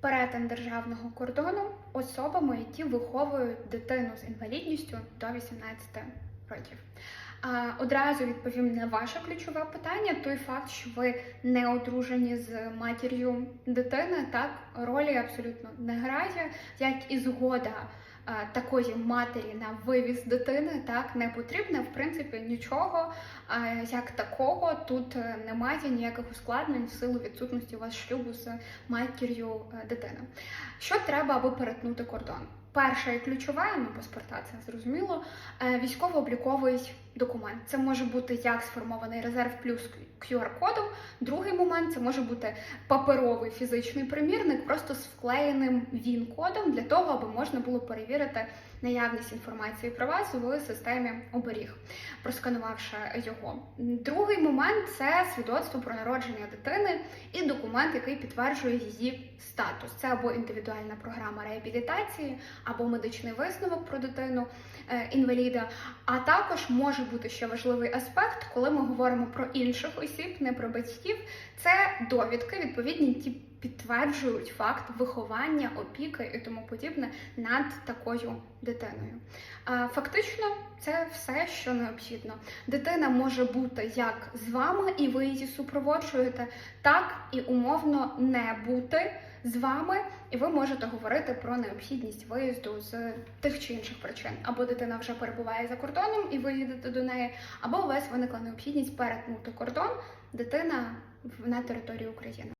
перетин державного кордону особами, які виховують дитину з інвалідністю до 18 років. Одразу відповім на ваше ключове питання. Той факт, що ви не одружені з матір'ю дитини, так ролі абсолютно не грає, як і згода такої матері на вивіз дитини, так не потрібно, в принципі, нічого як такого. Тут е, немає ніяких ускладнень в силу відсутності у вас шлюбу з матір'ю е, дитини. Що треба, аби перетнути кордон? Перше і ключове, ну паспорта, це зрозуміло. е, Військово-обліковий документ. Це може бути як сформований резерв плюс QR-кодом. Другий момент це може бути паперовий фізичний примірник, просто з вклеєним ВІН-кодом для того, аби можна було перевірити наявність інформації про вас в системі оберіг, просканувавши його. Другий момент це свідоцтво про народження дитини і документ, який підтверджує її статус. Це або індивідуальна програма реабілітації, або медичний висновок про дитину е, інваліда. А також може бути ще важливий аспект, коли ми говоримо про інших осіб, не про батьків. Це довідки, відповідні, які підтверджують факт виховання, опіки і тому подібне над такою дитиною. Фактично, це все, що необхідно. Дитина може бути як з вами, і ви її супроводжуєте, так і умовно не бути з вами, і ви можете говорити про необхідність виїзду з тих чи інших причин. Або дитина вже перебуває за кордоном і ви їдете до неї, або у вас виникла необхідність перетнути кордон, дитина на території України.